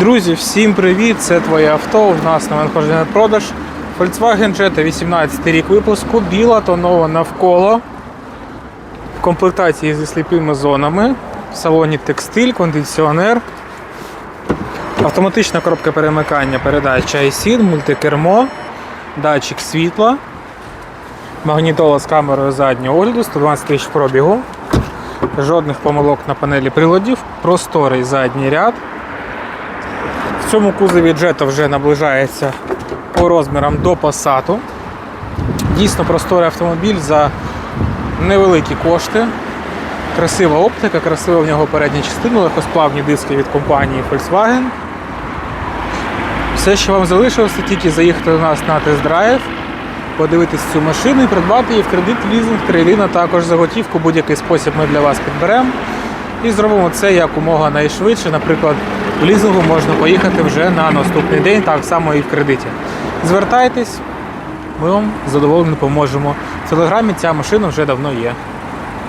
Друзі, всім привіт! Це твоє авто. У нас надходження на продаж. Volkswagen Jetta 18 рік випуску, біла тонова навколо. В комплектації зі сліпими зонами. В салоні текстиль, кондиціонер. Автоматична коробка перемикання, передача ISID, мультикермо, датчик світла, магнітола з камерою заднього огляду, 112 тисяч пробігу. Жодних помилок на панелі приладів, просторий задній ряд. В цьому кузові Jetta вже наближається по розмірам до Passat. Дійсно просторий автомобіль за невеликі кошти. Красива оптика, красива в нього передня частина, легкосплавні диски від компанії Volkswagen. Все, що вам залишилося, тільки заїхати до нас на тест-драйв, подивитись цю машину і придбати її в кредит, лізинг, трейдин, також за готівку. Будь-який спосіб ми для вас підберемо. І зробимо це якомога найшвидше. Наприклад, в лізингу можна поїхати вже на наступний день, так само і в кредиті. Звертайтесь, ми вам з задоволенням допоможемо. В телеграмі ця машина вже давно є.